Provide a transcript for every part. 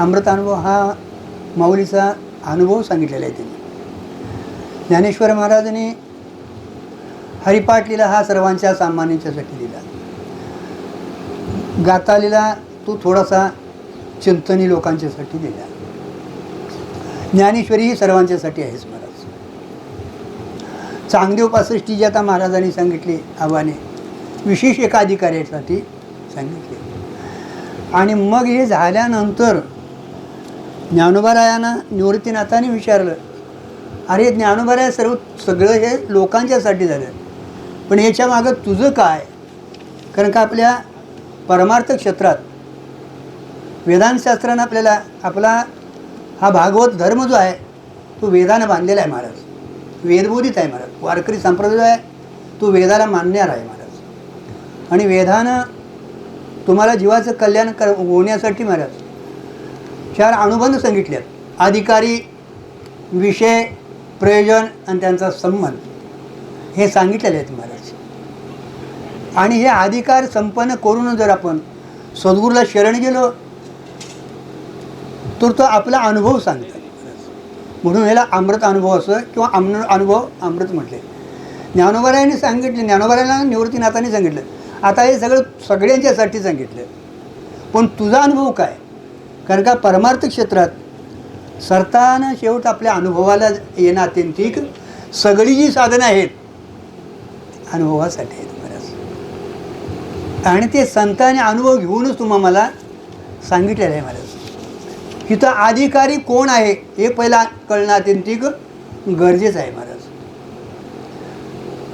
अमृत अनुभव हा माऊलीचा अनुभव सांगितलेला आहे त्यांनी ज्ञानेश्वर महाराजांनी हरिपाठ लिहिला हा सर्वांच्या सामान्यांच्यासाठी लिहिला गाता लिहिला तो थोडासा चिंतनी लोकांच्यासाठी लिहिला ज्ञानेश्वरी ही सर्वांच्यासाठी आहेच महाराज. चांगदेव पासष्टी जी आता महाराजांनी सांगितली आव्हाने विशेष एका अधिकाऱ्यासाठी सांगितले. आणि मग हे झाल्यानंतर ज्ञानोबारायांना निवृत्तीनाथाने विचारलं. अरे ज्ञानोबाराय सर्व सगळं हे लोकांच्यासाठी झालं. पण याच्या मागं तुझं काय? कारण का आपल्या परमार्थ क्षेत्रात वेदांतशास्त्रानं आपल्याला आपला हा भागवत धर्म जो आहे तो वेदानं बांधलेला आहे महाराज. वेदबोधित आहे महाराज. वारकरी संप्रदाय जो आहे तो वेदाला मानणार आहे महाराज. आणि वेदानं तुम्हाला जीवाचं कल्याण कर होण्यासाठी महाराज चार अनुबंध सांगितलेत. अधिकारी विषय प्रयोजन आणि त्यांचा संबंध. हे सांगितलेले आहेत महाराज. आणि हे अधिकार संपन्न करून जर आपण सद्गुरूला शरण गेलो तर तो आपला अनुभव सांगतात म्हणून ह्याला अमृत अनुभव असं किंवा अमृत अनुभव अमृत म्हटले. ज्ञानोबारायांनी सांगितले ज्ञानोबरायांना निवृत्तीनाथांनी सांगितलं. आता हे सगळं सगळ्यांच्यासाठी सांगितलं. पण तुझा अनुभव काय? कारण का परमार्थ क्षेत्रात सरताना शेवट आपल्या अनुभवाला येणं अत्यंतिक सगळी जी साधनं आहेत अनुभवासाठी आहेत महाराज आणि ते संतांनी अनुभव घेऊनच तुम्हा मला सांगितलेलं आहे महाराज तिथं अधिकारी कोण आहे हे पहिला कळणं अत्यंतिक गरजेचं आहे महाराज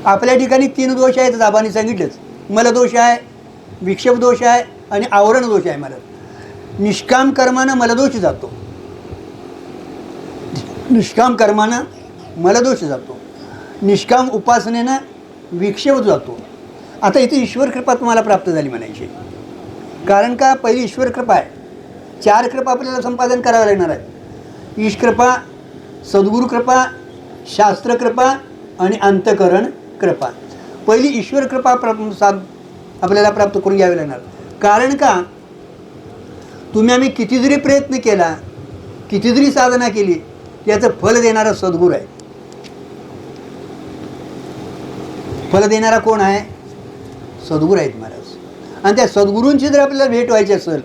आपल्या ठिकाणी तीन दोष आहेत दाबाने सांगितलेच. मलदोष आहे विक्षेप दोष आहे आणि आवरण दोष आहे महाराज निष्काम कर्मानं मलदोष जातो. निष्काम कर्मानं मलदोष जातो. निष्काम उपासनेनं विक्षेप जातो. आता इथे ईश्वर कृपा तुम्हाला प्राप्त झाली म्हणायची. कारण का? पहिली ईश्वर कृपा आहे. चार कृपा आपल्याला संपादन करावं लागणार आहे. ईश कृपा सद्गुरू कृपा शास्त्रकृपा आणि अंतकरण कृपा. पहिली ईश्वर कृपा प्र सा आपल्याला प्राप्त करून घ्यावी लागणार. कारण का? तुम्ही आम्ही किती जरी प्रयत्न केला किती जरी साधना केली याचं फल देणारा सद्गुरू आहे. फल देणारा कोण आहे? सद्गुरू आहेत महाराज. आणि त्या सद्गुरूंची जर आपल्याला भेट व्हायची असेल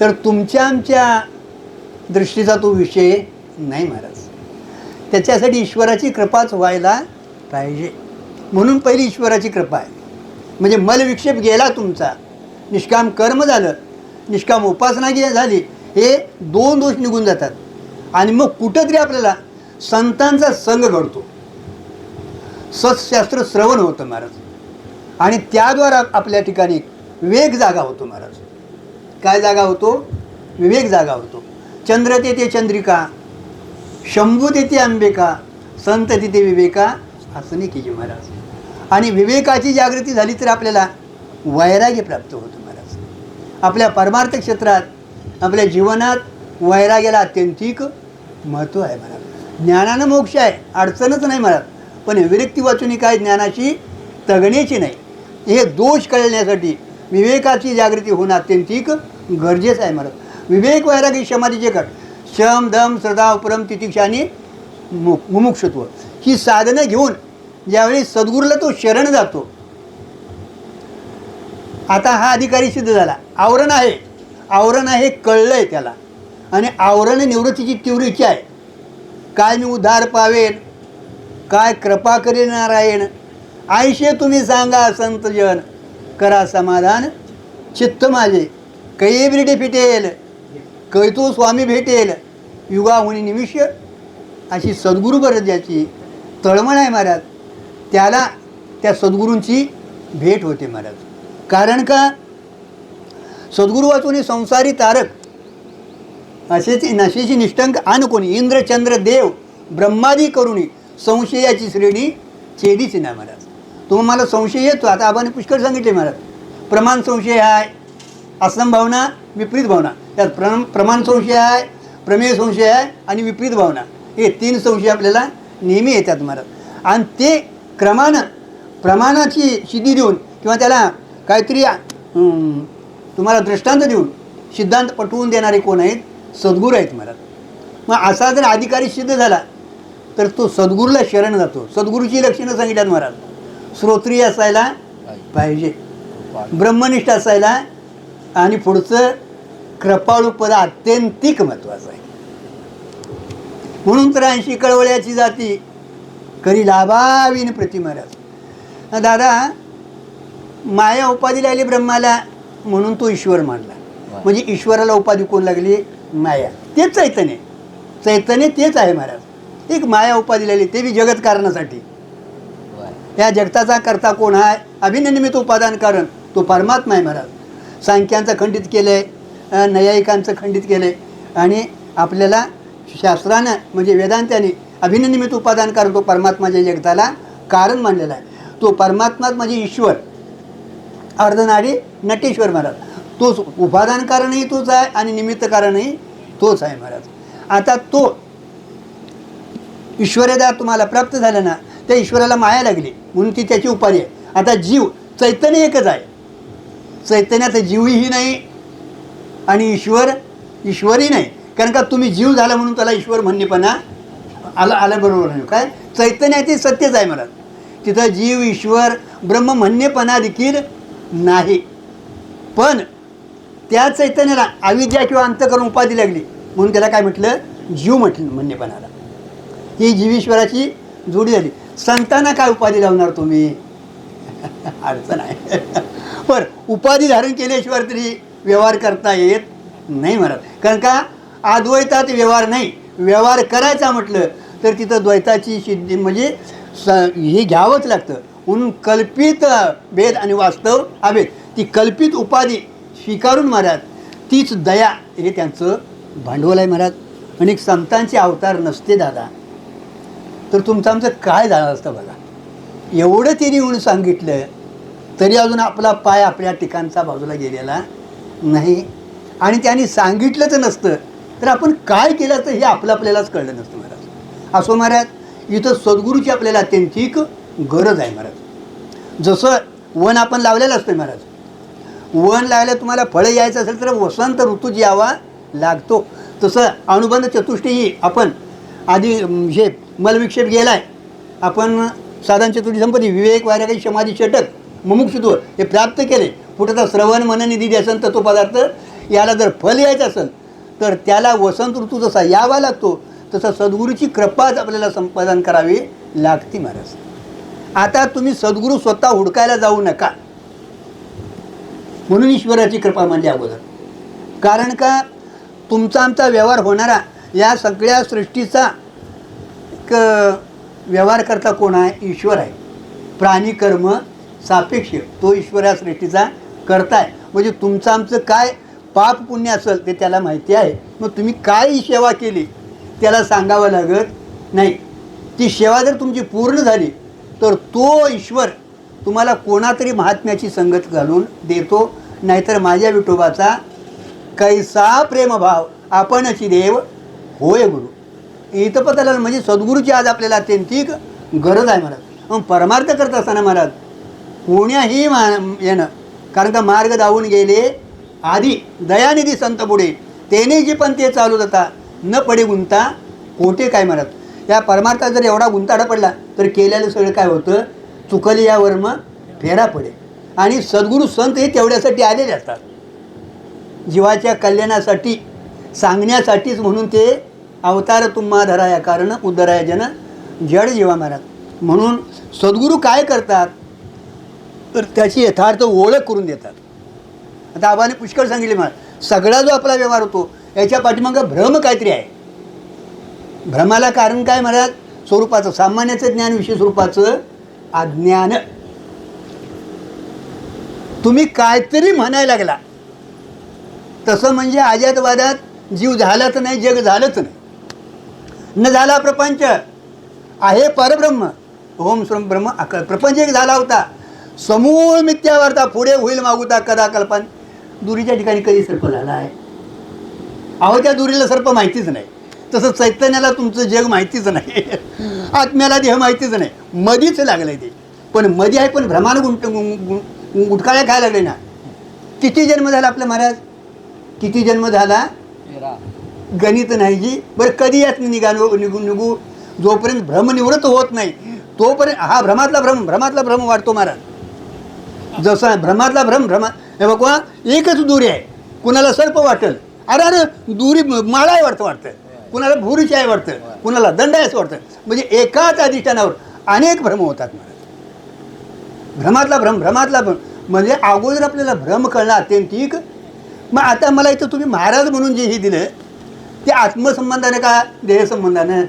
तर तुमच्या आमच्या दृष्टीचा तो विषय नाही महाराज. त्याच्यासाठी ईश्वराची कृपाच व्हायला पाहिजे. म्हणून पहिली ईश्वराची कृपा आहे. म्हणजे मलविक्षेप गेला तुमचा. निष्काम कर्म झालं. निष्काम उपासना जी झाली हे दोन दोष निघून जातात. आणि मग कुठंतरी आपल्याला संतांचा संघ घडतो. सत्शास्त्र श्रवण होतं महाराज. आणि त्याद्वारा आपल्या ठिकाणी वेग जागा होतो महाराज. काय जागा होतो? विवेक जागा होतो. चंद्र तेथे चंद्रिका शंभू तेथे अंबिका संत तिथे विवेका असं नाही की महाराज. आणि विवेकाची जागृती झाली तर आपल्याला वैराग्य प्राप्त होतं. आपल्या परमार्थ क्षेत्रात आपल्या जीवनात वैराग्याला अत्यंतिक महत्त्व आहे मला ज्ञानानं मोक्ष आहे अडचणच नाही मला पण विरक्ती वाचून काय ज्ञानाची तगण्याची नाही. हे दोष कळण्यासाठी विवेकाची जागृती होणं अत्यंतिक गरजेचं आहे मला विवेक वैरागी समाधीचे कट शम दम श्रद्धा उपरम तितिक्षा आणि मु मुमुक्षत्व ही साधनं घेऊन ज्यावेळी सद्गुरूला तो शरण जातो आता हा अधिकारी सिद्ध झाला. आवरण आहे. आवरण आहे कळलं आहे त्याला. आणि आवरण निवृत्तीची तीव्र इच्छा आहे. काय मी उद्धार पावेन? काय कृपा करी नारायण? आयुष्य तुम्ही सांगा संतजन करा समाधान. चित्त माझे. कै बिरडे फिटेल. कैतो स्वामी भेटेल. युगाहुनी निमिष अशी सद्गुरू ज्याची तळमळ आहे महाराज. त्याला त्या सद्गुरूंची भेट होते महाराज. कारण का? सद्गुरू वाचून संसारी तारक असेच नशेची निष्ठंक आण कोणी इंद्रचंद्र देव ब्रह्मादी करुणी संशयाची श्रेणी छेदीच नाही महाराज. तुम्हाला संशय येतो आता आपण पुष्कळ सांगितले महाराज. प्रमाण संशय आहे असंभावना विपरीत भावना. त्यात प्रम प्रमाण संशय आहे प्रमेय संशय आहे आणि विपरीत भावना. हे तीन संशय आपल्याला नेहमी येतात महाराज. आणि ते क्रमानं प्रमाणाची शिधी देऊन किंवा त्याला काहीतरी तुम्हाला दृष्टांत देऊन सिद्धांत पटवून देणारे कोण आहेत? सद्गुरू आहेत महाराज मग असा जर अधिकारी सिद्ध झाला तर तो सद्गुरूला शरण जातो. सद्गुरूची लक्षणं सांगितल्यात महाराज. श्रोत्रिय असायला पाहिजे. ब्रह्मनिष्ठ असायला आणि पुढचं कृपाळू पद अत्यंतिक महत्त्वाचं आहे. म्हणून तर ऐंशी कळवळ्याची जाती करी लाभावीन प्रतिमाराज दादा माया उपाधी लागली ब्रह्माला म्हणून तो ईश्वर मानला. म्हणजे ईश्वराला उपाधी कोण लागली? माया. तेच चैतन्य. चैतन्य तेच आहे महाराज. एक माया उपाधी लागली ते बी जगत कारणासाठी. या जगताचा करता कोण आहे? अभिननिमित्त उपादान कारण तो परमात्मा आहे महाराज. सांख्यांचं खंडित केलं आहे नैयायिकांचं खंडित केलं आहे आणि आपल्याला शास्त्रानं म्हणजे वेदांत्याने अभिननिमित्त उपादान कारण तो परमात्माच्या जगताला कारण मानलेला आहे. तो परमात्माच म्हणजे ईश्वर. अर्धनाडी नटेश्वर महाराज. तोच उपादान कारणही तोच आहे आणि निमित्त कारणही तोच आहे महाराज. आता तो ईश्वरदा तुम्हाला प्राप्त झाला ना त्या ईश्वराला माया लागली म्हणून ती त्याची उपाधी आहे. आता जीव चैतन्य एकच आहे. चैतन्यात जीवही नाही आणि ईश्वर ईश्वरही नाही. कारण का तुम्ही जीव झाला म्हणून त्याला ईश्वर म्हणणेपणा आला आलं बरोबर नाही. काय? चैतन्याचे ते सत्यच आहे मला तिथं जीव ईश्वर ब्रह्म म्हणणेपणा देखील नाही. पण त्या चैतन्याला अविद्या किंवा अंतकरण उपाधी लागली. म्हणून त्याला काय म्हटलं? जीव म्हटलं म्हणणेपणाला. ही जीवेश्वराची जोडी झाली. संतांना काय उपाधी लावणार तुम्ही? अडचण आहे. पण उपाधी धारण केल्याशिवाय तरी व्यवहार करता येत नाही म्हणत. कारण का? अद्वैतात व्यवहार नाही. व्यवहार करायचा म्हटलं तर तिथं द्वैताची सिद्धी म्हणजे स हे घ्यावंच लागतं. म्हणून कल्पित भेद आणि वास्तव अभेद ती कल्पित उपाधी स्वीकारून महाराज तीच दया हे त्यांचं भांडवल आहे महाराज. आणि संतांचे अवतार नसते दादा. तर तुमचं आमचं काय झालं असतं बघा. एवढं त्यांनी येऊन सांगितलं तरी अजून आपला पाय आपल्या ठिकाणचा बाजूला गेलेला नाही. आणि त्यांनी सांगितलंच नसतं. तर आपण काय केलं तर हे आपलं आपल्यालाच कळलं नसतं महाराज. असो महाराज इथं सद्गुरूची आपल्याला अत्यंतिक गरज आहे महाराज. जसं वन आपण लावलेलं असतं महाराज. वन लावलं तुम्हाला फळं यायचं असेल तर वसंत ऋतू यावा लागतो. तसं अनुबंध चतुष्टयी आपण आधी हे मलविक्षेप गेला आहे आपण साधन चतुर्थी संपत्ती विवेक वाऱ्या समाधी षटक मुमुक्षुत्व हे प्राप्त केले. कुठं तर श्रवण मनन निधी तर तो पदार्थ याला जर फल यायचं असेल तर त्याला वसंत ऋतू जसा यावा लागतो तसं सद्गुरूची कृपाच आपल्याला संपादन करावी लागते महाराज. आता तुम्ही सद्गुरू स्वतः हुडकायला जाऊ नका. म्हणून ईश्वराची कृपा म्हणजे अगोदर. कारण का? तुमचा आमचा व्यवहार होणारा या सगळ्या सृष्टीचा क व्यवहार करता कोण आहे? ईश्वर आहे. प्राणी कर्म सापेक्ष तो ईश्वर या सृष्टीचा करताय म्हणजे तुमचं आमचं काय पाप पुण्य असेल ते त्याला माहिती आहे. मग तुम्ही काय सेवा केली? त्याला सांगावं लागत नाही. ती सेवा जर तुमची पूर्ण झाली तर तो ईश्वर तुम्हाला कोणातरी महात्म्याची संगत घालून देतो. नाहीतर माझ्या विठोबाचा कैसा प्रेमभाव आपणची देव होय गुरु. इथं पता म्हणजे सद्गुरूची आज आपल्याला अत्यंतिक गरज आहे महाराज. मग परमार्थ करत असताना महाराज कोण्याही मा येणं. कारण का मार्ग धावून गेले आधी. दयानिधी संत पुढे. तेने जी पण ते चालू जाता न पडे गुंता कोठे काय महाराज? या परमार्थात जर एवढा गुंताडा पडला तर केलेलं सगळं काय होतं? चुकली या वर्म फेरा पडे आणि सद्गुरू संत हे तेवढ्यासाठी आलेले असतात. जीवाच्या कल्याणासाठी सांगण्यासाठीच म्हणून ते अवतार तुम्हा धराया. कारण उद्धराया जन जड जीवा महाराज म्हणून सद्गुरू काय करतात? तर त्याची यथार्थ ओळख करून देतात. आता आबाने पुष्कळ सांगितले मला सगळा जो आपला व्यवहार होतो याच्या पाठीमागं भ्रम काहीतरी आहे. भ्रमाला कारण काय महाराज? स्वरूपाचं सामान्याचं ज्ञान विशेष स्वरूपाचं अज्ञान. तुम्ही काहीतरी म्हणायला लागला. तसं म्हणजे आजातवादात जीव झालाच नाही जग झालंच नाही. न झाला प्रपंच. आहे परब्रह्म. ओम श्रम ब्रह्म प्रपंच एक झाला होता. समूळ मिथ्यावार्ता पुढे होईल मागुता कदा कल्पन. दुरीच्या ठिकाणी कधी सर्प झाला आहे? अहो त्या दुरीला सर्प माहितीच नाही. तसं चैतन्याला तुमचं जग माहितीच नाही. आत्म्याला देह माहितीच नाही. मधीच लागलं ते. पण मधी आहे पण भ्रमानं गुंट गुटकाळ्या खायला लागले ना. किती जन्म झाला आपल्या महाराज? किती जन्म झाला? गणित नाही जी. बरं कधी यात निघालो निघून निघू? जोपर्यंत भ्रमनिवृत्त होत नाही तोपर्यंत हा भ्रमातला भ्रम भ्रमातला भ्रम वाढतो महाराज. जसा भ्रमातला भ्रम भ्रमा हे बघा एकच दुरी आहे. कुणाला सर्प वाटेल. अरे अरे दुरी माळा आहे वाटतं वाटतं. कुणाला भुरीची आहे वाटतं कुणाला दंड आहे असं वाटतं म्हणजे एकाच अधिष्ठानावर अनेक भ्रम होतात महाराज भ्रमातला भ्रम भ्रमातला भ्रम. म्हणजे अगोदर आपल्याला भ्रम कळणं अत्यंतिक मग आता मला इथं तुम्ही महाराज म्हणून जे हे दिलं ते आत्मसंबंधाने का देहसंबंधाने?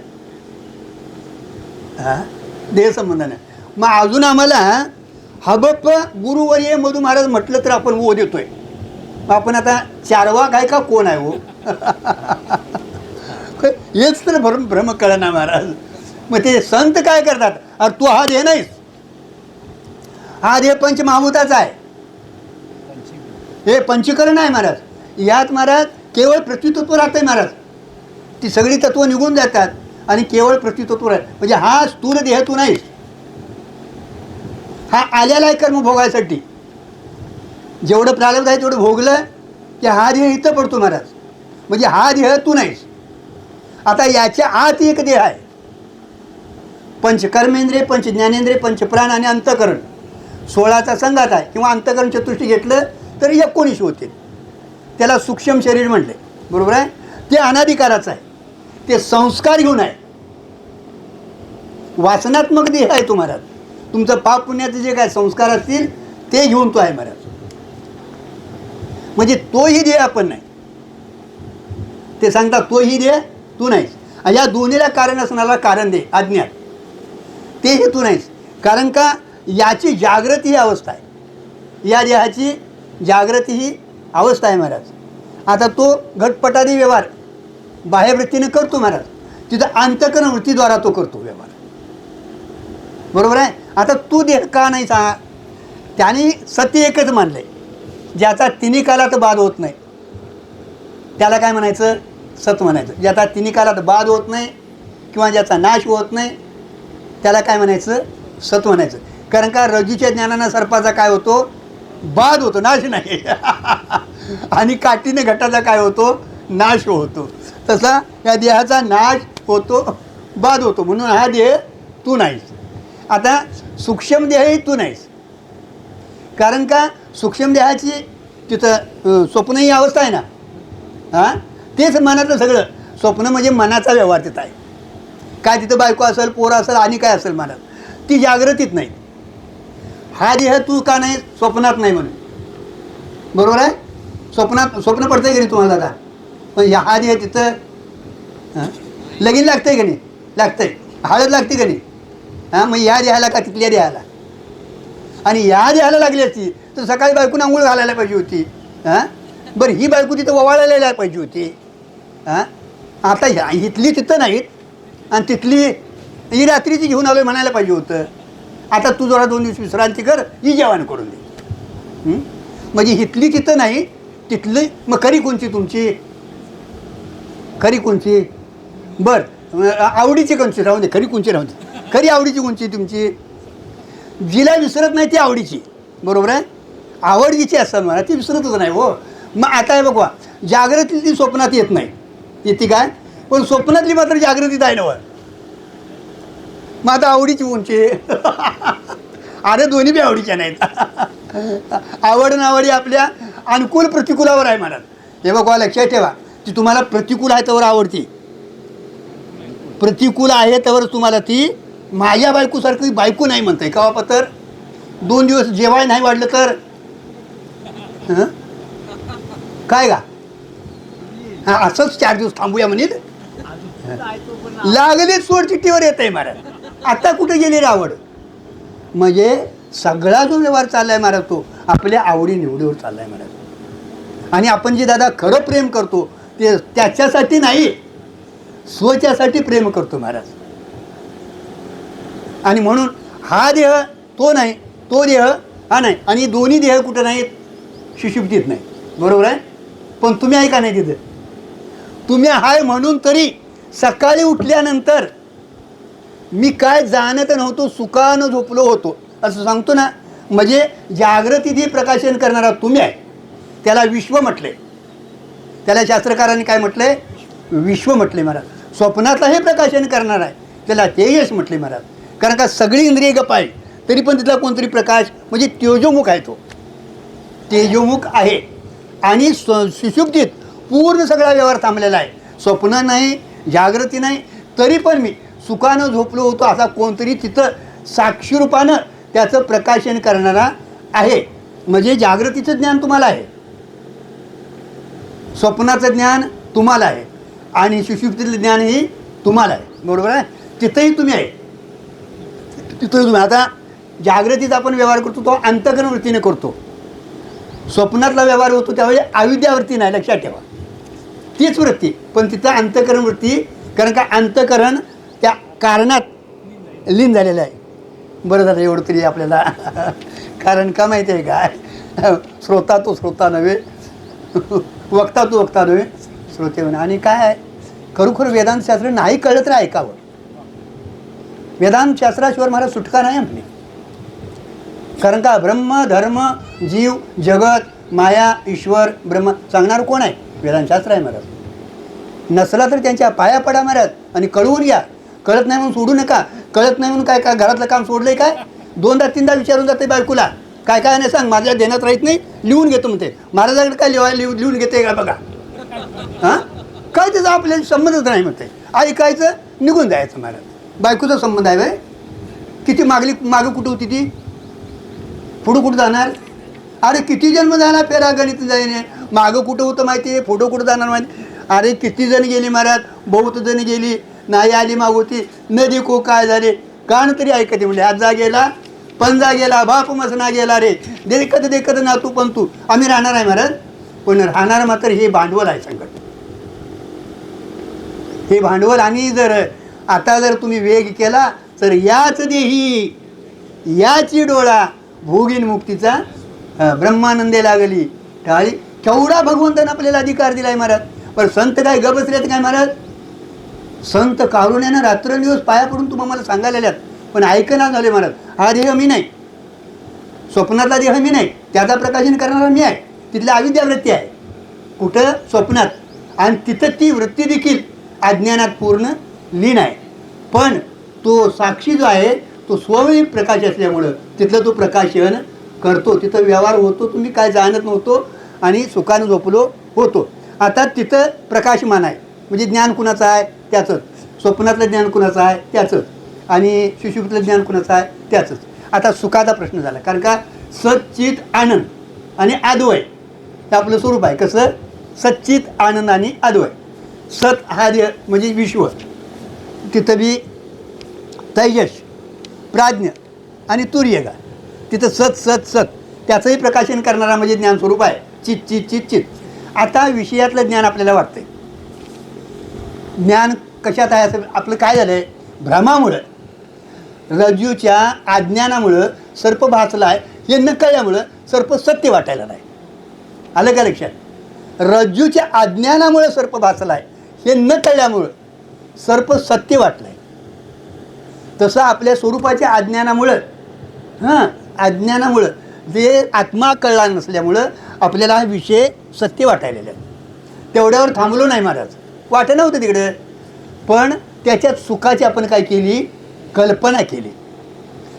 हा? देहसंबंधाने. मग अजून आम्हाला हबप गुरुवर्य मधू महाराज म्हटलं तर आपण ओ देतोय. आपण आता चारवा काय का कोण आहे हो? हेच तर भ्रम भ्रम कळणार महाराज. मग ते संत काय करतात? अरे तू हा देह नाहीस. हा दे पंचमहाभूताचा आहे. हे पंचीकरण आहे महाराज. यात महाराज केवळ प्रतितत्व राहतंय महाराज. ती सगळी तत्व निघून जातात आणि केवळ प्रतितत्व राहत. म्हणजे हा स्थूल देह तू नाहीस. हा आलेला आहे कर्म भोगायसाठी. जेवढं प्रारब्ध आहे तेवढं भोगलं की हा देह इथं पडतो महाराज. म्हणजे हा देह तू नाहीस. आता याच्या आत एक देह आहे. पंचकर्मेंद्रिय पंचज्ञानेंद्रिय पंचप्राण आणि अंतकरण. सोळाचा संघात आहे. किंवा अंतकरण चतुष्टी घेतलं तर एकोणीस होतील. त्याला सूक्ष्म शरीर म्हटले बरोबर आहे? ते अनाधिकाराचं आहे. ते संस्कार घेऊन आहे. वासनात्मक देह आहे तो महाराज. तुमचं पाप पुण्याचे जे काय संस्कार असतील ते घेऊन तो आहे महाराज. म्हणजे तोही देह आपण नाही. ते सांगतात तोही देह तू नाहीस. आणि या दोन्हीला कारण असणारा कारण दे अज्ञात तेही तू नाहीस. कारण का याची जागृती ही अवस्था आहे. या देहाची जागृती ही अवस्था आहे महाराज. आता तो घटपटारी व्यवहार बाह्यवृत्तीने करतो महाराज. तिथं अंतकरण वृत्तीद्वारा तो करतो व्यवहार. बरोबर आहे? आता तू देह का नाही सांगा त्याने सत्य एकच मानलं आहे ज्याचा तिन्ही कालात बाद होत नाही. त्याला काय म्हणायचं? सत म्हणायचं. ज्याचा तिन्ही कालात बाद होत नाही किंवा ज्याचा नाश होत नाही त्याला काय म्हणायचं? सत म्हणायचं. कारण का रजूच्या ज्ञानानं सर्पाचा काय होतो? बाद होतो नाश नाही. आणि काठीने घटाचा काय होतो? नाश होतो. तसा या देहाचा नाश होतो बाद होतो. म्हणून हा देह तू नाहीस. आता सूक्ष्म देहही तू नाहीस. कारण का सूक्ष्म देहाची तिथं स्वप्नही स्वप्न ही अवस्था आहे ना? हां? तेच मनातलं सगळं. स्वप्न म्हणजे मनाचा व्यवहार तिथं आहे. काय तिथं बायको असेल पोरं असेल आणि काय असेल मनात. ती जागृतीत नाही. हा देह तू का नाही स्वप्नात नाही म्हणून. बरोबर आहे? स्वप्नात स्वप्न पडतंय की नाही तुम्हाला का पण हा देह तिथं हां? लगीन लागतंय का नाही? लागतंय. हळद लागते का नाही? हां मग या देहाला का तिथल्या देहाला? आणि या देहाला लागली असती तर सकाळी बायकून आंघोळ घालायला पाहिजे होती. हां? बरं ही बायको तिथं ववाळायला पाहिजे होती. हां? आता ह्या इथली तिथं नाहीत. आणि तिथली ही रात्रीची घेऊन आलो म्हणायला पाहिजे होतं. आता तू जरा दोन दिवस विश्रांती कर ही जेवण करून दे. म्हणजे इथली तिथं नाही तिथली मग खरी कोणची तुमची? खरी कोणची बरं आवडीची कोणची राहून दे खरी कोणची राहून दे. खरी आवडीची कोणची तुमची? जिला विसरत नाही ती आवडीची. बरोबर आहे? आवड जिची असतात मला ती विसरतच नाही हो. मग आता आहे बघवा जागृती स्वप्नात येत नाही. येते काय? पण स्वप्नातली मात्र जागृतीत आहे नवं. मग आता आवडीची उंची अरे दोन्ही बी आवडीच्या नाहीत. आवड नावडी आपल्या अनुकूल प्रतिकूलावर आहे मला हे बघा लक्षात ठेवा. ती तुम्हाला प्रतिकूल आहे त्यावर आवडती. प्रतिकूल आहे त्यावर तुम्हाला ती माझ्या बायकोसारखी बायको नाही म्हणते का बापा तर? दोन दिवस जेवाय नाही वाढलं तर? हं? काय का हा असंच चार दिवस थांबूया म्हणेल. लागले सोड चिठ्ठीवर येत आहे महाराज. आता कुठे गेली रे आवड? म्हणजे सगळा जो व्यवहार चाललाय महाराज तो आपल्या आवडी निवडीवर चाललाय महाराज. आणि आपण जे दादा खरं प्रेम करतो ते त्याच्यासाठी नाही स्वच्यासाठी प्रेम करतो महाराज. आणि म्हणून हा देह तो नाही तो देह हा नाही आणि दोन्ही देह कुठं नाहीत शिशुप्तीत नाही. बरोबर आहे? पण तुम्ही आहे का नाही तिथं. तुम्ही हाय म्हणून तरी सकाळी उठल्यानंतर मी काय जाणत नव्हतो सुखानं झोपलो होतो. असं सांगतो ना म्हणजे जागृतीची प्रकाशन करणारा तुम्ही आहे त्याला विश्व म्हटले. त्याला शास्त्रकारांनी काय म्हटलंय विश्व म्हटले महाराज. स्वप्नातलं हे प्रकाशन करणार आहे त्याला तेजस म्हटले महाराज. कारण का सगळी इंद्रिय गप आहे तरी पण तिथला कोणतरी प्रकाश म्हणजे तेजोमुख आहे तो. तेजोमुख आहे. आणि स्व सुषुप्तीत पूर्ण सगळा व्यवहार थांबलेला आहे. स्वप्न नाही जागृती नाही तरी पण मी सुखानं झोपलो होतो. असा कोणतरी तिथं साक्षी रूपानं त्याचं प्रकाशन करणारा आहे. म्हणजे जागृतीचं ज्ञान तुम्हाला आहे. स्वप्नाचं ज्ञान तुम्हाला आहे. आणि सुषुप्तीतलं ज्ञानही तुम्हाला आहे. बरोबर आहे? तिथंही तुम्ही आहे. तिथं तुम्ही. आता जागृतीचा आपण व्यवहार करतो तो अंतकरण वृत्तीने करतो. स्वप्नातला व्यवहार होतो त्यावेळी अविद्यावृत्ती नाही. लक्षात ठेवा. तीच वृत्ती. पण तिथं अंतकरण वृत्ती कारण का अंतकरण त्या कारणात लीन झालेलं आहे. बरं झालं एवढं तरी आपल्याला. कारण का माहिती आहे काय श्रोता तो श्रोता नव्हे. वक्ता तो वक्ता नव्हे. श्रोते म्हणा. आणि काय आहे? खरोखर वेदांतशास्त्र नाही कळलं तर ऐकावं. वेदांतशास्त्राशिवाय मला सुटका नाही आपली कारण का? ब्रह्म धर्म जीव जगत माया ईश्वर ब्रह्म. सांगणार कोण आहे? वेदांतशास्त्र आहे महाराज नसला तर त्यांच्या पाया पडा महाराज आणि कळवून या कळत नाही म्हणून सोडू नका. कळत नाही म्हणून काय काय घरातलं काम सोडलंय काय? दोनदा तीनदा विचारून जाते बायकोला. काय काय नाही सांग माझ्या देण्यात राहत नाही लिहून घेतो म्हणते. महाराजाकडे काय लिहाय लिहून लिहून घेते का बघा? हां? काय त्याचा आपल्याला संबंधच नाही म्हणते. ऐकायचं निघून जायचं महाराज बायकोचा संबंध आहे बाय किती मागली मागं कुठं होती ती? पुढं कुठं जाणार? अरे किती जन्म झाला पेरा गणित जाईने? मागं कुठं होतं माहिती आहे? फोटो कुठं जाणार माहिती अरे किती जण गेली महाराज? बहुत जण गेली. नाही आली मागवती नदी को काय झाले? कान तरी ऐकते म्हणजे आज जा गेला पंजा गेला बाप मसना गेला रे. देखत देखत ना तू पण तू. आम्ही राहणार आहे महाराज. पण राहणार मात्र हे भांडवल आहे संकट. हे भांडवल आणि जर आता जर तुम्ही वेग केला तर याच देही याची डोळा भोगीन मुक्तीचा ब्रह्मानंदे लागली. टाळी केवढा भगवंतानं आपल्याला अधिकार दिलाय महाराज? पण संत काय ग बसलेत काय महाराज? संत कारुण्यानं रात्रंदिवस पाया पडून तुम्हाला मला सांगायला आल्यात पण ऐकना झाले महाराज. हा देह मी नाही. स्वप्नातला देह मी नाही. त्याचा प्रकाशन करणारा मी आहे. तिथल्या अविद्या वृत्ती आहे. कुठं? स्वप्नात. आणि तिथं ती वृत्ती देखील अज्ञानात पूर्ण लीन आहे. पण तो साक्षी जो आहे तो स्वयं प्रकाश असल्यामुळं तिथलं तो प्रकाशन करतो. तिथं व्यवहार होतो. तुम्ही काय जाणत नव्हतो. आणि सुखानं झोपलो होतो. आता तिथं प्रकाशमान आहे. म्हणजे ज्ञान कुणाचं आहे? त्याचंच स्वप्नातलं ज्ञान कुणाचं आहे? त्याचंच आणि सुषुप्तलं ज्ञान कुणाचं आहे? त्याचंच आता सुखाचा प्रश्न झाला. कारण का? सच्चित आनंद आणि आदवय हे आपलं स्वरूप आहे. कसं? सच्चित आनंद आणि आदवय. सत हा म्हणजे विश्व. तिथं बी तैजश प्राज्ञ आणि तुर्यगा. तिथं सत सत सत. त्याचंही प्रकाशन करणारा म्हणजे ज्ञान स्वरूप आहे. चित चित चित चित. आता विषयातलं ज्ञान आपल्याला वाटतंय. ज्ञान कशात आहे असं आपलं काय झालं आहे भ्रमामुळं. रज्जूच्या अज्ञानामुळं सर्प भासला आहे हे न कळल्यामुळं सर्प सत्य वाटायला नाही आलं का लक्षात? रज्जूच्या अज्ञानामुळं सर्प भासला आहे हे न कळल्यामुळं सर्प सत्य वाटलं आहे तसं आपल्या स्वरूपाच्या अज्ञानामुळं हां अज्ञानामुळं जे आत्मा कळला नसल्यामुळं आपल्याला हा विषय सत्य वाटायलेले तेवढ्यावर थांबलो नाही महाराज. वाटत नव्हतं तिकडं. पण त्याच्यात सुखाची आपण काय केली? कल्पना केली.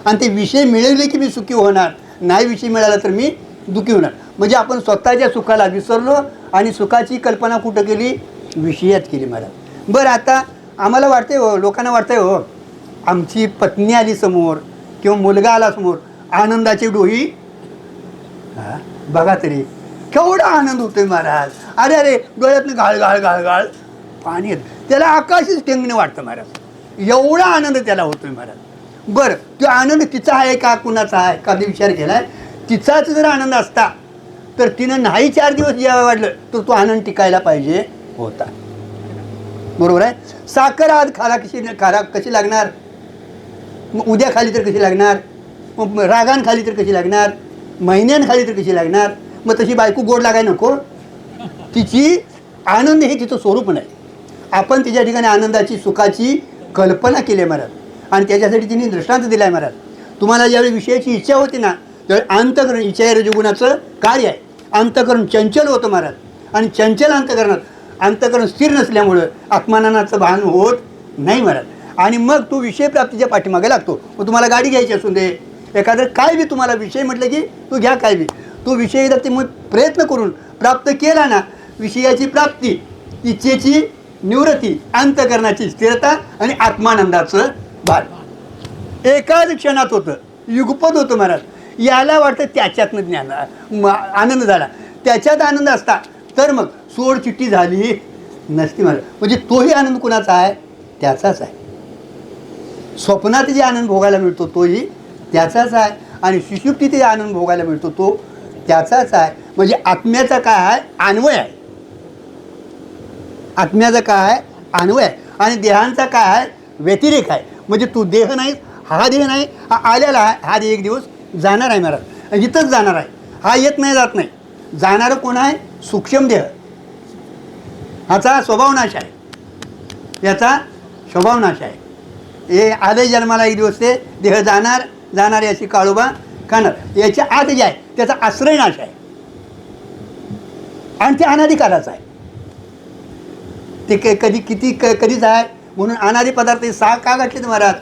आणि ते विषय मिळवले की मी सुखी होणार नाही विषय मिळाला तर मी दुःखी होणार. म्हणजे आपण स्वतःच्या सुखाला विसरलो आणि सुखाची कल्पना कुठं केली? विषयात केली महाराज. बरं आता आम्हाला वाटतंय हो लोकांना वाटतंय हो आमची पत्नी आली समोर किंवा मुलगा आला समोर आनंदाची डोही हा, बघा तरी. केवढा आनंद होतोय महाराज. अरे अरे डोळ्यातनं गाळ गाळ गाळ गाळ. पाणी येत. त्याला आकाशच टेंगणे वाटतं महाराज. एवढा आनंद त्याला होतोय महाराज. बरं तो आनंद तिचा आहे का कुणाचा आहे? का विचार केलाय? तिचाच जर आनंद असता तर तिनं नाही चार दिवस जेव्हा वाढलं तर तो आनंद टिकायला पाहिजे होता. बरोबर आहे? साखर आज खाला कशी खाला कशी लागणार? मग उद्या खाली तर कशी लागणार? मग रागान खाली तर कशी लागणार? महिन्यान खाली तर कशी लागणार? मग तशी बायको गोड लागाय नको. तिची आनंद हे तिचं स्वरूप नाही. आपण तिच्या ठिकाणी आनंदाची सुखाची कल्पना केली आहे महाराज. आणि त्याच्यासाठी तिने दृष्टांत दिला आहे महाराज. तुम्हाला ज्यावेळी विषयाची इच्छा होती ना त्यावेळी अंतकरण इच्छा हे रजगुणाचं कार्य आहे. अंतकरण चंचल होतं महाराज. आणि चंचल अंतकरणात अंतकरण स्थिर नसल्यामुळं आत्मानाचं भान होत नाही महाराज. आणि मग तो विषय प्राप्तीच्या पाठीमागे लागतो. मग तुम्हाला गाडी घ्यायची असून दे एखादं काय बी तुम्हाला विषय म्हटलं की तू घ्या काय बी. तो विषय जर ते मग प्रयत्न करून प्राप्त केला ना विषयाची प्राप्ती इच्छेची निवृत्ती अंतकरणाची स्थिरता आणि आत्मानंदाचं भान एकाच क्षणात होतं युगपद होतं महाराज. याला वाटतं त्याच्यातनं ज्ञान म- आनंद झाला. त्याच्यात आनंद असता तर मग सोड चिठ्ठी झाली नसती महाराज. म्हणजे तोही आनंद कुणाचा आहे? त्याचाच आहे. स्वप्नात जे आनंद भोगायला मिळतो तोही त्याचाच आहे आणि सुषुप्तीत ते आनंद भोगायला मिळतो. तो त्याचाच आहे. म्हणजे आत्म्याचा काय आहे? अन्वय आहे. आत्म्याचा काय आहे? अन्वय आहे. आणि देहांचा काय आहे? व्यतिरेक आहे. म्हणजे तू देह नाही हा देह नाही हा आलेला आहे. हा देह एक दिवस जाणार आहे महाराज. इथंच जाणार आहे. हा येत नाही जात नाही. जाणारं कोण आहे? सूक्ष्म देह. ह्याचा स्वभाव नाश आहे. याचा स्वभाव नाश आहे. हे आले जन्माला एक दिवस ते देह जाणार जाणारी अशी काळोबा खाणार. याच्या आत जे आहे त्याचा आश्रय नाश आहे. आणि ते अनाधिकाराचं आहे. ते क कधी किती क कधीच आहे. म्हणून अनादी पदार्थ हे सहा का घटलेत महाराज?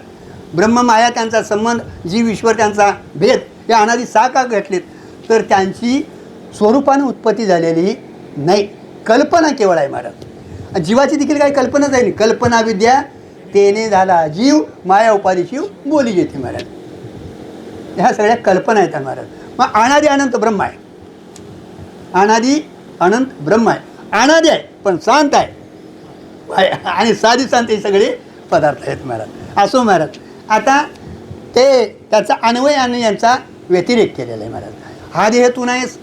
ब्रह्म माया त्यांचा संबंध जीव ईश्वर त्यांचा भेद या अनादी सहा का घटलेत तर त्यांची स्वरूपाने उत्पत्ती झालेली नाही. कल्पना केवळ आहे महाराज. आणि जीवाची देखील काही कल्पनाच आहे नाही. कल्पना विद्या तेने झाला जीव माया उपाधी शिव बोली येते महाराज. ह्या सगळ्या कल्पना आहेत महाराज. मग अनादी अनंत ब्रह्म आहे. अनादी अनंत ब्रह्म आहे. अनादी आहे पण शांत आहे. आणि साधी शांत हे सगळे पदार्थ आहेत महाराज. असो महाराज आता ते त्याचा अन्वय आणि यांचा व्यतिरेक केलेला आहे महाराज. हा देह तू नाहीस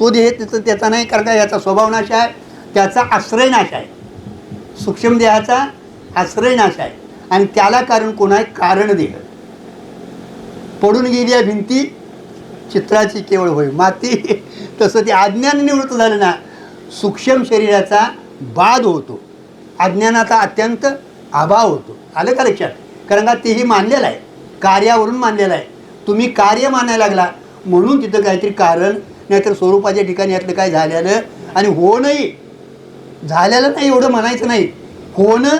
तो देह त्याचा त्याचा नाही कारण का याचा स्वभाव नाश आहे त्याचा आश्रय नाश आहे. सूक्ष्म देहाचा आश्रय नाश आहे. आणि त्याला कारण कोण आहे? कारण देह. पडून गेल्या भिंती चित्राची केवळ होय. माती तसं ते अज्ञान निवृत्त झालं ना सूक्ष्म शरीराचा बाद होतो. अज्ञानाचा अत्यंत अभाव होतो. आलं का लक्षात? कारण का तेही मानलेलं आहे. कार्यावरून मानलेलं आहे. तुम्ही कार्य मानायला लागला म्हणून तिथं काहीतरी कारण नाहीतर स्वरूपाच्या ठिकाणी यातलं काय झालेलं आणि होणंही झालेलं नाही एवढं म्हणायचं नाही. होणं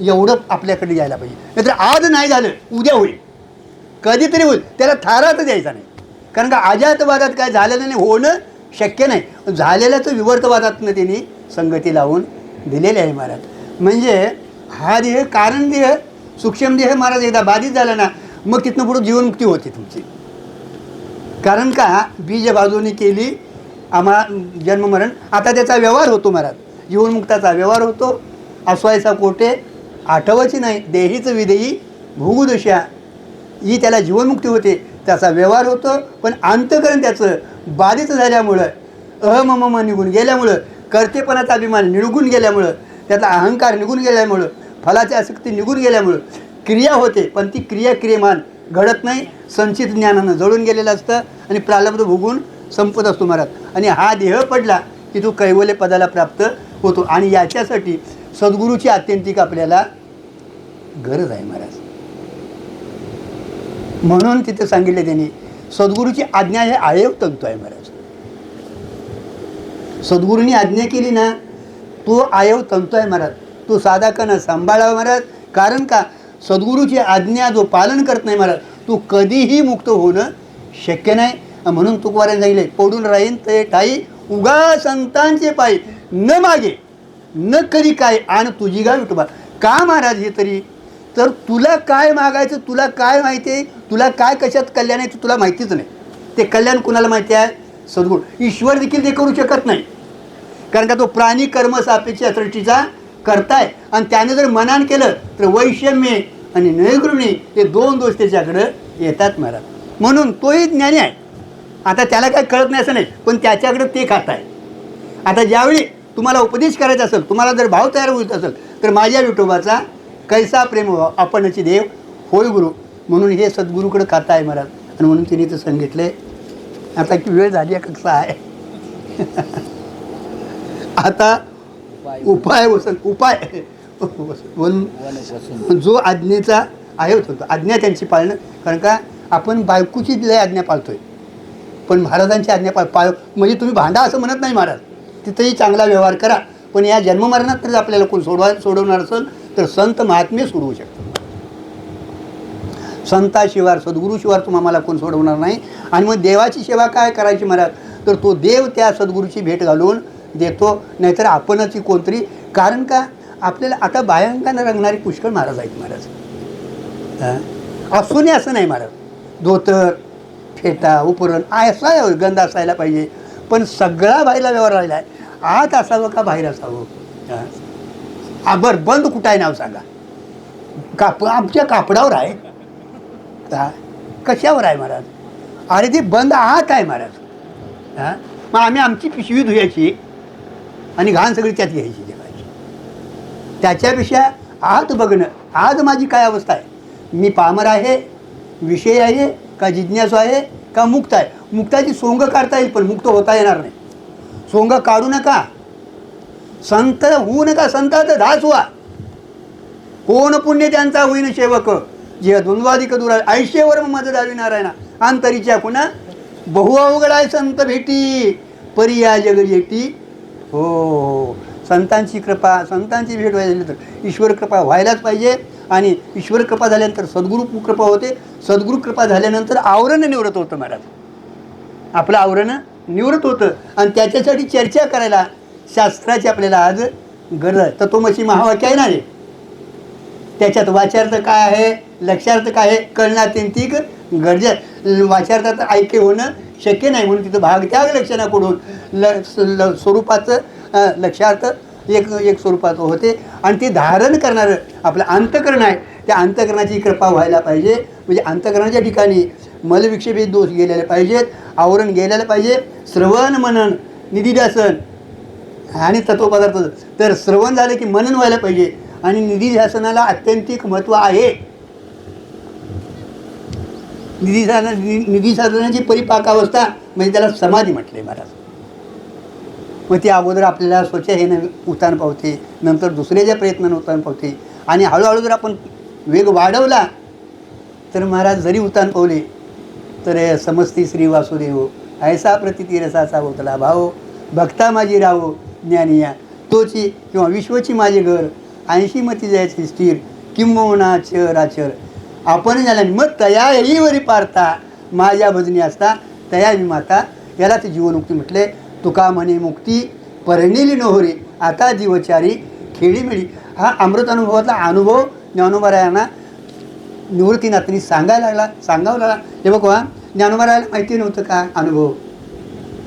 एवढं आपल्याकडे यायला पाहिजे. नाहीतर आज नाही झालं उद्या होईल. कधीतरी होईल. त्याला थाराच द्यायचा नाही. कारण का अजातवादात काय झालेलं नाही होणं शक्य नाही. झालेल्याचं विवर्तवादातनं त्यांनी संगती लावून दिलेली आहे महाराज. म्हणजे हा देह कारण देह सूक्ष्म देह महाराज एकदा बाधित झाला ना मग तिथनं पुढं जीवनमुक्ती होते तुमची. कारण का बीज बाजूने केली आम्हा जन्ममरण आता त्याचा व्यवहार होतो महाराज. जीवनमुक्ताचा व्यवहार होतो. असवायचा कोटे आठवायची नाही. देहीचं विधेयी भूगुदशा ही त्याला जीवनमुक्ती होते त्याचा व्यवहार होतो पण अंतकरण त्याचं बाधित झाल्यामुळं अहमम निघून गेल्यामुळं कर्तेपणाचा अभिमान निघून गेल्यामुळं त्याचा अहंकार निघून गेल्यामुळं फलाची आसक्ती निघून गेल्यामुळं क्रिया होते पण ती क्रिया क्रियमान घडत नाही. संचित ज्ञानानं जळून गेलेलं असतं आणि प्रालब्ध भोगून संपत असतो महाराज. आणि हा देह पडला की तो कैवल्य पदाला प्राप्त होतो. आणि याच्यासाठी सद्गुरूची आत्यंतिक आपल्याला गरज आहे महाराज. म्हणून तिथे सांगितले त्यांनी सद्गुरूची आज्ञा हे आळेव तंतू आहे महाराज. सद्गुरूंनी आज्ञा केली ना तो आयव तंतू आहे महाराज. तो साधा कणं सांभाळावा महाराज. कारण का? सद्गुरूची आज्ञा जो पालन करत नाही महाराज तो कधीही मुक्त होणं शक्य नाही. म्हणून तुकवाऱ्याने सांगितले पडून राहीन ते ठाई उगा संतांचे पायी न मागे न कधी काय आणि तुझी गाय विठोबा का महाराज हे तरी? तर तुला काय मागायचं तुला काय माहिती आहे? तुला काय कशात कल्याण आहे ते तुला माहितीच नाही. ते कल्याण कुणाला माहिती आहे? सद्गुण. ईश्वर देखील ते करू शकत नाही. कारण का तो प्राणी कर्म सापेक्ष सृष्टीचा करताय आणि त्याने जर मनान केलं तर वैषम्य आणि नैगृणी हे दोन दोष त्याच्याकडं येतात महाराज. म्हणून तोही ज्ञानी आहे. आता त्याला काय कळत नाही असं नाही पण त्याच्याकडं ते खात आहे. आता ज्यावेळी तुम्हाला उपदेश करायचा असेल तुम्हाला जर भाव तयार होत असेल तर माझ्या विठोबाचा कैसा प्रेम व्हावा आपणची देव होय गुरु. म्हणून हे सद्गुरूकडं खाता आहे महाराज. आणि म्हणून तिने तर सांगितले आता की वेळ झाली आहे कसा आहे? आता उपाय. वसन उपाय. वन जो आज्ञेचा आहे होतो आज्ञा त्यांची पाळणं. कारण का आपण बायकोची लय आज्ञा पाळतोय. पण महाराजांची आज्ञा पाळ पाळ म्हणजे तुम्ही भांडा असं म्हणत नाही महाराज. तिथंही चांगला व्यवहार करा. पण या जन्ममरणात तर आपल्याला कोण सोडवा सोडवणार असेल तर संत महात्मे सोडवू शकतात. संताशिवार सद्गुरूशिवार तुम्हा मला कोण सोडवणार नाही. आणि मग देवाची सेवा काय करायची महाराज? तर तो देव त्या सद्गुरूची भेट घालून देतो. नाहीतर आपणच कोणतरी. कारण का? आपल्याला आता बायांकानं रंगणारे पुष्कळ महाराज आहेत महाराज. हां? असं नाही महाराज. धोतर फेटा उपरण असा गंध असायला पाहिजे. पण सगळा बाहेरला व्यवहार राहिला आहे. आत असावं का बाहेर असावं? हां? बरं बंद कुठं आहे नाव सांगा. काप आमच्या कापडावर आहे. शकता? कशावर आहे महाराज? अरे ते बंद आत आहे महाराज. हां? मग आम्ही आमची पिशवी धुयाची आणि घाण सगळी त्यात घ्यायची जेवायची त्याच्यापेक्षा आत बघणं आज माझी काय अवस्था आहे? मी पामर आहे विषय आहे का जिज्ञासू आहे का मुक्त आहे? मुक्ताची सोंग काढता येईल पण मुक्त होता येणार नाही. सोंग काढू नका. संत होऊ नका संतात धास व्हा. कोण पुण्य त्यांचा होईन सेवक जे द्वंद्वाधिक दूर ऐशेवर मज दावी नारायणा. अंतरीच्या कुणा बहु अवघड आहे संत भेटी परिया जग जेटी. हो हो संतांची कृपा संतांची भेट व्हायला तर ईश्वर कृपा व्हायलाच पाहिजे. आणि ईश्वर कृपा झाल्यानंतर सद्गुरू कृपा होते. सद्गुरू कृपा झाल्यानंतर आवरण निवृत्त होतं महाराज. आपलं आवरण निवृत्त होतं. आणि त्याच्यासाठी चर्चा करायला शास्त्राची आपल्याला आज गरज आहे. तत्वमसी महावाक्य आहे ना रे त्याच्यात वाचार्थ काय आहे? लक्षार्थ काय आहे? कळणार ती गरजे वाचार्थात ऐके होणं शक्य नाही म्हणून तिथं भाग त्याग लक्षणाकडून. ल ल स्वरूपाचं लक्षार्थ एक एक स्वरूपाचं होते. आणि ते धारण करणारं आपलं अंतकरण आहे. त्या अंतकरणाची कृपा व्हायला पाहिजे. म्हणजे अंतकरणाच्या ठिकाणी मलविक्षेपित दोष गेलेले पाहिजेत. आवरण गेलेलं पाहिजे. श्रवण मनन निधीध्यासन आणि तत्वपदार्थ. तर श्रवण झालं की मनन व्हायला पाहिजे. आणि निधी ध्यासनाला अत्यंतिक महत्त्व आहे. निधी साधना निधी साधनाची परिपाकावस्था म्हणजे त्याला समाधी म्हटले महाराज. मग ती अगोदर आपल्याला स्वच्छ हे उत्तान पावते नंतर दुसऱ्याच्या प्रयत्नानं उत्तान पावते आणि हळूहळू जर आपण वेग वाढवला तर महाराज जरी उत्तान पावले तर समस्ती श्री वासुदेव ऐसा प्रतिती रसाचा होतला भाव भक्ता माझी राहो ज्ञानिया तोची किंवा विश्वची माझे घर ऐंशी मती जायची स्थिर किंबहुना चर आचर आपण झाला मग तया येईवरी पारता. माझ्या भजनी असता तया मी माता. यालाच जीवनमुक्ती म्हटले. तुका म्हणे मुक्ती परणिली नोहरी. आता जीवचारी खेळी मिळी हा अमृत अनुभवातला अनुभव ज्ञानोबरायांना निवृत्तीनाथनी सांगायला लागला सांगावं लागला. हे बघा ज्ञानोबरायला माहिती नव्हतं का अनुभव?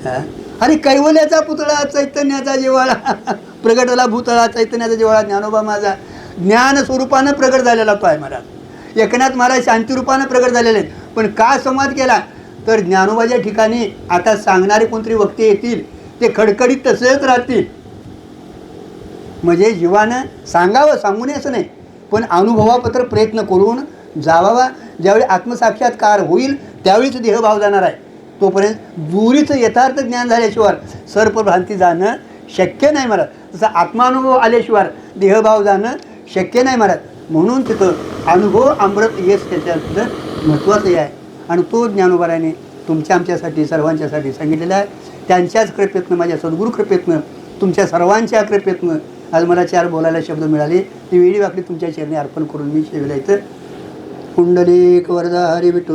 हा? अरे कैवल्याचा पुतळा चैतन्याचा जिवाळा प्रगटला भूतळा चैतन्याचा जिवाळा ज्ञानोबा माझा ज्ञान स्वरूपानं प्रगट झालेला तो आहे महाराज एकनाथ महाराज शांतिरूपानं प्रगट झालेले आहेत. पण का संवाद केला? तर ज्ञानोबाच्या ठिकाणी आता सांगणारे कोणतरी वक्ते येतील ते खडखडीत तसेच राहतील. म्हणजे जीवानं सांगावं सांगू नये असं नाही. पण अनुभवापत्र प्रयत्न करून जावावा. ज्यावेळी आत्मसाक्षात्कार होईल त्यावेळीच देहभाव जाणार आहे. तोपर्यंत दुरीचं यथार्थ ज्ञान झाल्याशिवाय सर्पभ्रांती जाणं शक्य नाही महाराज. तसं आत्मानुभव आल्याशिवाय देहभाव जाणं शक्य नाही महाराज. म्हणून तिथं अनुभव अमृत येस त्याच्यातलं महत्त्वाचं आहे. आणि तो ज्ञानोबाराने तुमच्या आमच्यासाठी सर्वांच्यासाठी सांगितलेला आहे. त्यांच्याच कृपेतनं माझ्या सद्गुरू कृपेतनं तुमच्या सर्वांच्या कृपेतनं आज मला चार बोलायला शब्द मिळाले. ती वेळी वाकडी तुमच्या चरणी अर्पण करून मी शेवला इथं. कुंडलिक वरदा हरी विठू.